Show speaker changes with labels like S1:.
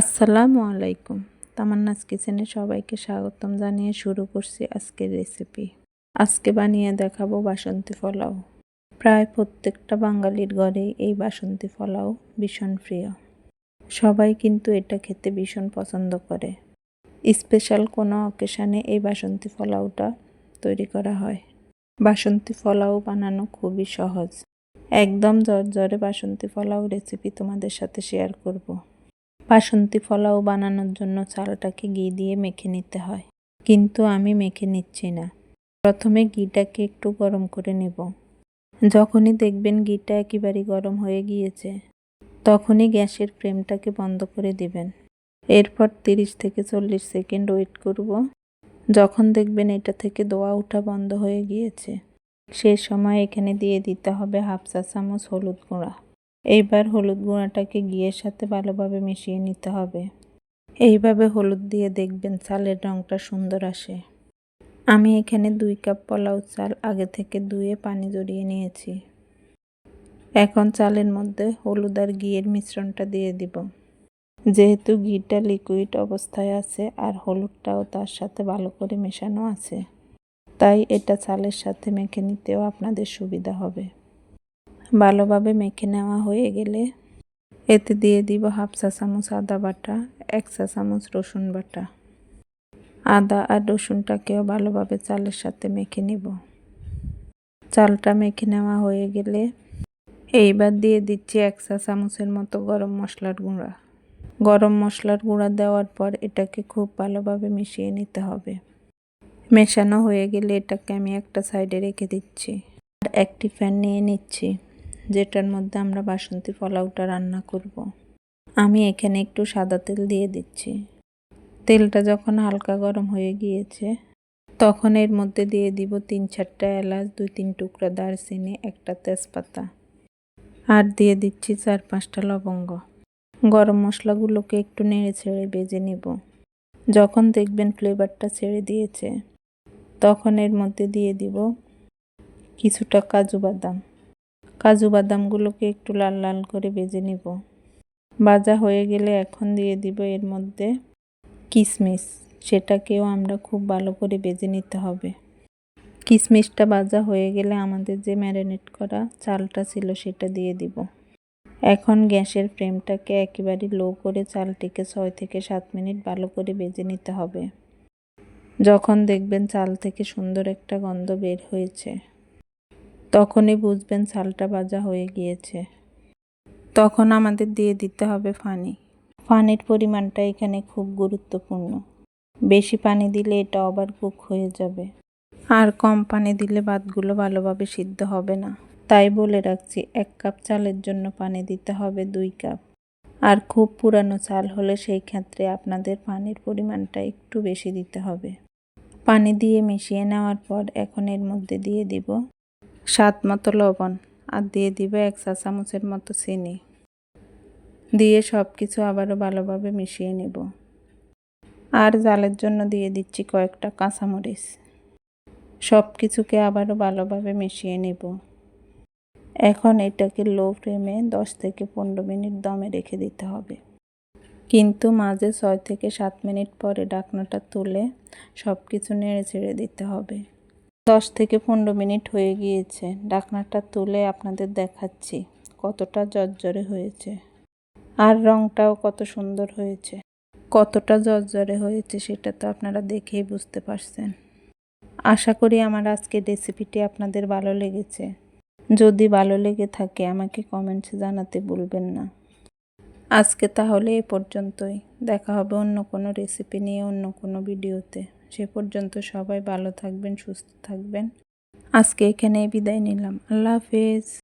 S1: আসসালামু আলাইকুম। তামান্নাস কিচেনে সবাইকে স্বাগতম জানিয়ে শুরু করছি আজকের রেসিপি। আজকে বানিয়ে দেখাবো বাসন্তী পোলাও। প্রায় প্রত্যেকটা বাঙালির ঘরেই এই বাসন্তী পোলাও ভীষণ প্রিয়। সবাই কিন্তু এটা খেতে ভীষণ পছন্দ করে। স্পেশাল কোনো অকেশানে এই বাসন্তী পোলাওটা তৈরি করা হয়। বাসন্তী পোলাও বানানো খুবই সহজ। একদম জর্জরে বাসন্তী পোলাও রেসিপি তোমাদের সাথে শেয়ার করব। বাসন্তী পোলাও বানানোর জন্য চালটাকে ঘি দিয়ে মেখে নিতে হয়। কিন্তু আমি মেখে নিচ্ছি না। প্রথমে ঘিটাকে একটু গরম করে নেব। যখনই দেখবেন ঘিটা একেবারে গরম হয়ে গিয়েছে, তখনই গ্যাসের ফ্লেমটাকে বন্ধ করে দিবেন। এরপর তিরিশ থেকে চল্লিশ সেকেন্ড ওয়েট করব। যখন দেখবেন এটা থেকে দোয়া ওঠা বন্ধ হয়ে গিয়েছে, সে সময় এখানে দিয়ে দিতে হবে হাফ চা চামচ হলুদ গুঁড়া। এইবার হলুদ গুঁড়াটাকে ঘিয়ের সাথে ভালোভাবে মিশিয়ে নিতে হবে। এইভাবে হলুদ দিয়ে দেখবেন চালের রঙটা সুন্দর আসে। আমি এখানে দুই কাপ পোলাও চাল আগে থেকে ধুয়ে পানি জড়িয়ে নিয়েছি। এখন চালের মধ্যে হলুদ আর ঘিয়ের মিশ্রণটা দিয়ে দিব। যেহেতু ঘিটা লিকুইড অবস্থায় আছে আর হলুদটাও তার সাথে ভালো করে মেশানো আছে, তাই এটা চালের সাথে মেখে নিতেও আপনাদের সুবিধা হবে। ভালোভাবে মেখে নেওয়া হয়ে গেলে এতে দিয়ে দিব হাফ চা চামচ আদা বাটা, এক চা চামচ রসুন বাটা। আদা আর রসুনটাকেও ভালোভাবে চালের সাথে মেখে নিব। চালটা মেখে নেওয়া হয়ে গেলে এইবার দিয়ে দিচ্ছি এক চা চামচের মতো গরম মশলার গুঁড়া। গরম মশলার গুঁড়া দেওয়ার পর এটাকে খুব ভালোভাবে মিশিয়ে নিতে হবে। মেশানো হয়ে গেলে এটাকে আমি একটা সাইডে রেখে দিচ্ছি। আর একটি ফ্যান নিয়ে নিচ্ছি। যেটার মধ্যে আমরা বাসন্তী পোলাওটা রান্না করব। আমি এখানে একটু সাদা তেল দিয়ে দিচ্ছি। তেলটা যখন হালকা গরম হয়ে গিয়েছে, তখন এর মধ্যে দিয়ে দিব তিন চারটা এলাচ, দুই তিন টুকরা দারচিনি, একটা তেজপাতা। আর দিয়ে দিচ্ছি চার পাঁচটা লবঙ্গ। গরম মশলাগুলোকে একটু নেড়ে ছেড়ে বেজে নিব। যখন দেখবেন ফ্লেভারটা ছেড়ে দিয়েছে, তখন এর মধ্যে দিয়ে দিব কিছুটা কাজু বাদাম। কাজু বাদামগুলোকে একটু লাল লাল করে ভেজে নিব। ভাজা হয়ে গেলে এখন দিয়ে দিব এর মধ্যে কিশমিশ সেটাকেও আমরা খুব ভালো করে ভেজে নিতে হবে। কিশমিশটা ভাজা হয়ে গেলে আমাদের যে ম্যারিনেট করা চালটা ছিল সেটা দিয়ে দিব। এখন গ্যাসের ফ্লেমটাকে একেবারে লো করে চালটিকে ছয় থেকে সাত মিনিট ভালো করে ভেজে নিতে হবে। যখন দেখবেন চাল থেকে সুন্দর একটা গন্ধ বের হয়েছে। তখনই বুঝবেন চালটা ভাজা হয়ে গিয়েছে। তখন আমাদের দিয়ে দিতে হবে পানি পানির পরিমাণটা এখানে খুব গুরুত্বপূর্ণ। বেশি পানি দিলে এটা আবার কুক হয়ে যাবে। আর কম পানি দিলে ভাতগুলো ভালোভাবে সিদ্ধ হবে না। তাই বলে রাখছি, এক কাপ চালের জন্য পানি দিতে হবে দুই কাপ। আর খুব পুরানো চাল হলে সেই ক্ষেত্রে আপনাদের পানির পরিমাণটা একটু বেশি দিতে হবে। পানি দিয়ে মিশিয়ে নেওয়ার পর এখন এর মধ্যে দিয়ে দিব স্বাদ মতো লবণ আর দিয়ে দিবে এক চা চামচের মতো চিনি। দিয়ে সব কিছু আবারও ভালোভাবে মিশিয়ে নেব। আর জালের জন্য দিয়ে দিচ্ছি কয়েকটা কাঁচামরিচ। সব কিছুকে আবারও ভালোভাবে মিশিয়ে নেব। এখন এটাকে লো ফ্লেমে দশ থেকে পনেরো মিনিট দমে রেখে দিতে হবে। কিন্তু মাঝে ছয় থেকে সাত মিনিট পরে ডাকনাটা তুলে সব কিছু নেড়ে ছেড়ে দিতে হবে। দশ থেকে পনেরো মিনিট হয়ে গিয়েছে। ডাকনাটা তুলে আপনাদের দেখাচ্ছি কতটা জর্জরে হয়েছে। আর রঙটাও কত সুন্দর হয়েছে। কতটা জর্জরে হয়েছে সেটা তো আপনারা দেখেই বুঝতে পারছেন। আশা করি আমার আজকের রেসিপিটি আপনাদের ভালো লেগেছে। যদি ভালো লেগে থাকে আমাকে কমেন্টসে জানাতে ভুলবেন না। আজকে তাহলে এ পর্যন্তই। দেখা হবে অন্য কোনো রেসিপি নিয়ে অন্য কোনো ভিডিওতে। সে পর্যন্ত সবাই ভালো থাকবেন সুস্থ থাকবেন। আজকে এখানে বিদায় নিলাম। আল্লাহ হাফেজ।